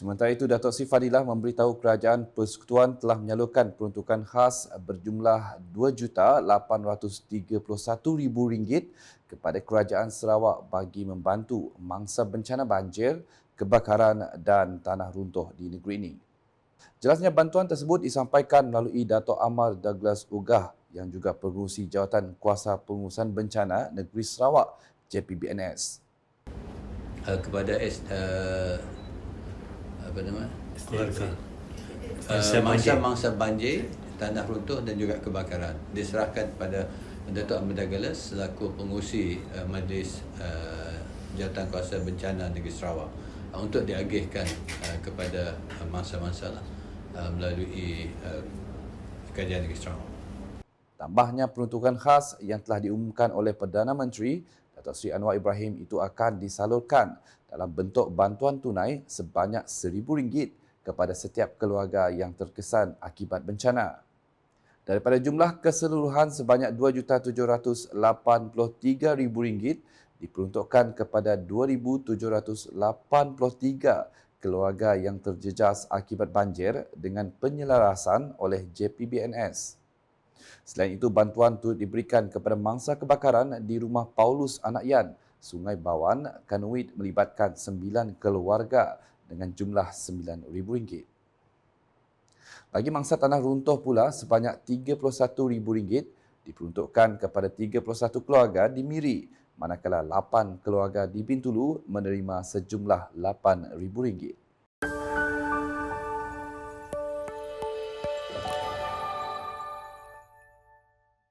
Sementara itu, Datuk Sri Fadilah memberitahu kerajaan persekutuan telah menyalurkan peruntukan khas berjumlah RM2,831,000 kepada kerajaan Sarawak bagi membantu mangsa bencana banjir, kebakaran dan tanah runtuh di negeri ini. Jelasnya bantuan tersebut disampaikan melalui Datuk Amal Douglas Ugah yang juga pengurusi Jawatan Kuasa Pengurusan Bencana Negeri Sarawak JPBNS. Uh, kepada S, uh, apa nama? Keluarga. Uh, mangsa-mangsa banjir, tanah runtuh dan juga kebakaran diserahkan kepada Datuk Ahmad Douglas selaku pengurusi uh, Majlis uh, Jawatan Kuasa Bencana Negeri Sarawak uh, untuk diagihkan uh, kepada uh, mangsa-mangsa lah, uh, melalui uh, Kerajaan Negeri Sarawak. Tambahnya peruntukan khas yang telah diumumkan oleh Perdana Menteri Datuk Seri Anwar Ibrahim itu akan disalurkan dalam bentuk bantuan tunai sebanyak RM1,000 kepada setiap keluarga yang terkesan akibat bencana. Daripada jumlah keseluruhan sebanyak RM2,783,000 diperuntukkan kepada 2,783 keluarga yang terjejas akibat banjir dengan penyelarasan oleh JPBNS. Selain itu, bantuan turut diberikan kepada mangsa kebakaran di rumah Paulus Anak Yan, Sungai Bawan, Kanuit melibatkan sembilan keluarga dengan jumlah RM9,000. Bagi mangsa tanah runtuh pula, sebanyak RM31,000 diperuntukkan kepada 31 keluarga di Miri, manakala 8 keluarga di Bintulu menerima sejumlah RM8,000.